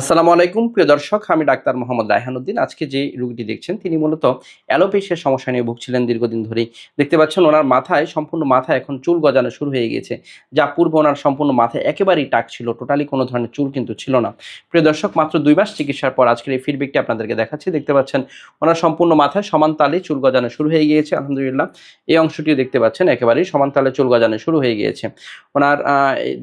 আসসালামু আলাইকুম, প্রিয় দর্শক, আমি ডাক্তার মোহাম্মদ রায়হানুদ্দিন আজকে যে রোগীটি দেখছেন, তিনি মূলত অ্যালোপেশিয়ার সমস্যা নিয়ে ভুগছিলেন দীর্ঘদিন ধরেই। দেখতে পাচ্ছেন, ওনার মাথায় সম্পূর্ণ মাথায় এখন চুল গজানো শুরু হয়ে গিয়েছে, যা পূর্বে ওনার সম্পূর্ণ মাথায় একেবারেই টাক ছিল, টোটালি কোনো ধরনের চুল কিন্তু ছিল না। প্রিয় দর্শক, মাত্র দুই মাস চিকিৎসার পর আজকের এই ফিডব্যাকটি আপনাদেরকে দেখাচ্ছি। দেখতে পাচ্ছেন, ওনার সম্পূর্ণ মাথায় সমান তালে চুল গজানো শুরু হয়ে গিয়েছে, আলহামদুলিল্লাহ। এই অংশটিও দেখতে পাচ্ছেন, একেবারেই সমান তালে চুল গজানো শুরু হয়ে গিয়েছে। ওনার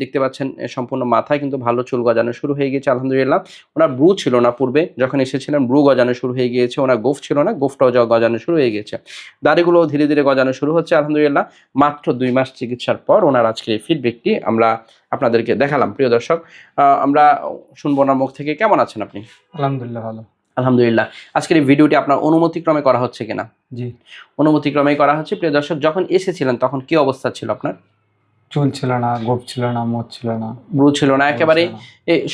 দেখতে পাচ্ছেন সম্পূর্ণ মাথায় কিন্তু ভালো চুল গজানো শুরু হয়ে গিয়েছে, আলহামদুলিল্লাহ। ওনার ব্রু ছিল না পূর্বে। যখন এসেছিলেন ব্রু গজানো শুরু হয়ে গিয়েছে। ওনার গোফ ছিল না গোফটাও গজানো শুরু হয়ে গিয়েছে। দাড়িগুলো ধীরে ধীরে গজানো শুরু হচ্ছে আলহামদুলিল্লাহ। মাত্র দুই মাস চিকিৎসার পর ওনার আজকের এই ফিডব্যাকটি আমরা আপনাদেরকে দেখালাম। প্রিয় দর্শক আহ, আমরা শুনব ওনার মুখ থেকে। কেমন আছেন আপনি? আলহামদুলিল্লাহ ভালো। আলহামদুলিল্লাহ। আজকের এই ভিডিওটি আপনার অনুমতিক্রমে করা হচ্ছে কিনা? জি। অনুমতিক্রমে করা হচ্ছে। প্রিয় দর্শক যখন এসেছিলেন তখন কি অবস্থা ছিল আপনার? চুল ছিল না গোপ ছিল না মোচ ছিল না। ব্রু ছিল না একেবারে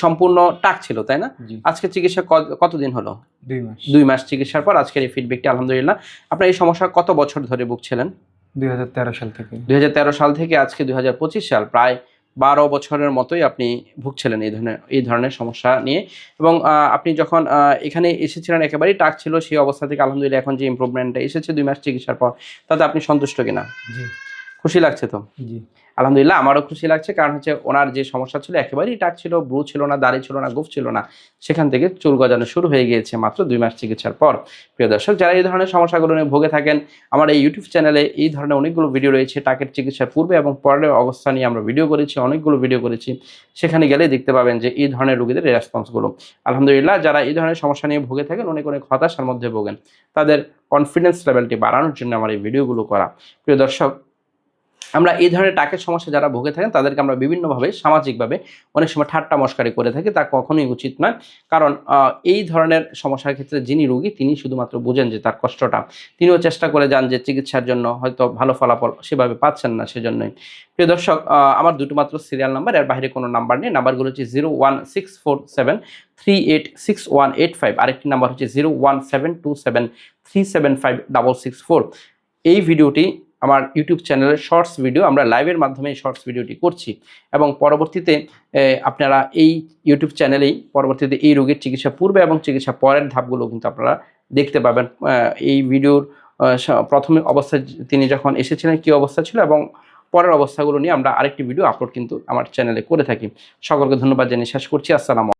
সম্পূর্ণ টাক ছিল তাই না? আজকে চিকিৎসা কতদিন হলো? দুই মাস। দুই মাস চিকিৎসার পর আজকের এই ফিডব্যাকটি আলহামদুলিল্লাহ। আপনার এই সমস্যা কত বছর ধরে ভুগছিলেন? দুই হাজার তেরো সাল থেকে। দু হাজার তেরো সাল থেকে আজকে দু হাজার পঁচিশ সাল প্রায় বারো বছরের মতোই আপনি ভুগছিলেন এই ধরনের এই ধরনের সমস্যা নিয়ে। এবং আপনি যখন এখানে এসেছিলেন একেবারেই টাক ছিল সেই অবস্থা থেকে আলহামদুলিল্লাহ এখন যে ইমপ্রুভমেন্টটা এসেছে দুই মাস চিকিৎসার পর তাতে আপনি সন্তুষ্ট কিনা? জি। খুশি লাগছে তো? জি। আলহামদুলিল্লাহ আমারও খুশি লাগছে। কারণ হচ্ছে ওনার যে সমস্যা ছিল একেবারেই টাক ছিল ব্রু ছিল না দাড়ি ছিল না গোফ ছিল না। সেখান থেকে চুল গজানো শুরু হয়ে গিয়েছে মাত্র দুই মাস চিকিৎসার পর। প্রিয় দর্শক যারা এই ধরনের সমস্যাগুলো নিয়ে ভোগে থাকেন আমার এই ইউটিউব চ্যানেলে এই ধরনের অনেকগুলো ভিডিও রয়েছে টাকের চিকিৎসার পূর্বে এবং পরের অবস্থা নিয়ে আমরা ভিডিও করেছি অনেকগুলো ভিডিও করেছি। সেখানে গেলে দেখতে পাবেন যে এই ধরনের রোগীদের রেসপন্সগুলো আলহামদুলিল্লাহ যারা এই ধরনের সমস্যা নিয়ে ভোগে থাকেন অনেক অনেক হতাশার মধ্যে ভোগেন। তাদের কনফিডেন্স লেভেলটি বাড়ানোর জন্য আমার এই ভিডিওগুলো করা। প্রিয় দর্শক আমরা এই ধরনের টাকের সমস্যা যারা ভুগে থাকেন, তাদেরকে আমরা বিভিন্নভাবে, সামাজিকভাবে অনেক সময় ঠাট্টা মস্কারি করে থাকি, তা কখনোই উচিত নয়। কারণ এই ধরনের সমস্যার ক্ষেত্রে যিনি রোগী, তিনি শুধুমাত্র বুঝেন যে তার কষ্টটা। তিনিও চেষ্টা করে যান যে চিকিৎসার জন্য হয়তো ভালো ফলাফল সেভাবে পাচ্ছেন না সেজন্যই। প্রিয় দর্শক আমার দুটো মাত্র সিরিয়াল নাম্বার এর বাইরে কোনো নাম্বার নেই। নাম্বারগুলো হচ্ছে zero one six four seven three eight six one eight five আরেকটি নাম্বার হচ্ছে zero one seven two seven three seven five double six four এই ভিডিওটি আমার ইউটিউব চ্যানেলের শর্টস ভিডিও, আমরা লাইভের মাধ্যমে শর্টস ভিডিওটি করছি এবং পরবর্তীতে আপনারা এই ইউটিউব চ্যানেলেই পরবর্তীতে এই রোগের চিকিৎসা পূর্বে এবং চিকিৎসা পরের ধাপগুলো কিন্তু আপনারা দেখতে পাবেন। এই ভিডিওর প্রথমে অবস্থায় তিনি যখন এসেছিলেন, কী অবস্থা ছিল এবং পরের অবস্থাগুলো নিয়ে আমরা আরেকটি ভিডিও আপলোড কিন্তু আমার চ্যানেলে করে থাকি। সকলকে ধন্যবাদ জানিয়ে শেষ করছি। আসসালাম